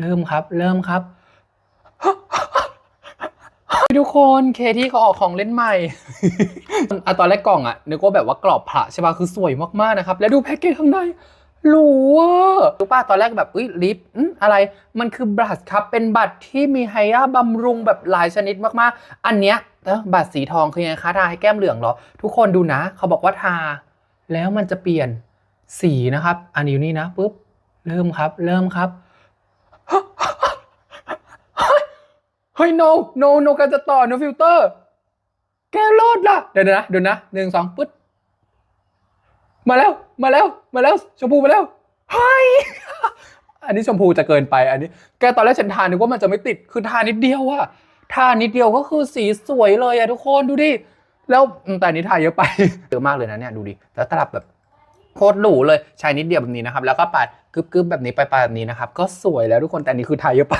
เริ่มครับ เริ่มครับ ทุกคนเคที่เขาออกของเล่นใหม่อะตอนแรกกล่องอะนึกว่าแบบว่ากรอบพระใช่ป่ะคือสวยมากๆนะครับ แล้วดูแพ็กเกจข้างในหรูอะรู้ป่ะตอนแรกแบบอุ้ยลิปอะไรมันคือบลัชครับ เป็นบัตรที่มีไฮยาบำรุงแบบหลายชนิดมากๆ อันเนี้ยบัตรสีทองคือยังไงคะทาให้แก้มเหลืองเหรอ ทุกคนดูนะ เขาบอกว่าทา แล้วมันจะเปลี่ยนสีนะครับ อันนี้อยู่นี่นะปุ๊บเริ่มครับ เริ่มครับ เฮ้ย no no no การจะต่อ no filter แกรอดละเดี๋ยวนะเดี๋ยวนะหนึ่งสองปึ๊ดมาแล้วมาแล้วมาแล้วชมพูมาแล้วเฮ้ยอันนี้ชมพูจะเกินไปอันนี้ แกตอนแรกฉันทานึกว่ามันจะไม่ติดคือทานนิดเดียวอะทานนิดเดียวก็คือสีสวยเลยอะทุกคนดูดิแล้วแต่นี้ทาเยอะไปเยอะมากเลยนะเนี่ยดูดิแล้วตลับแบบโคตรหรูเลยใช้นิดเดียวแบบนี้นะครับ แล้วก็ปาดกึบๆแบบนี้ไปๆแบบนี้นะครับ ก็สวยแล้วทุกคนแต่นนี้คือทาเยอะไป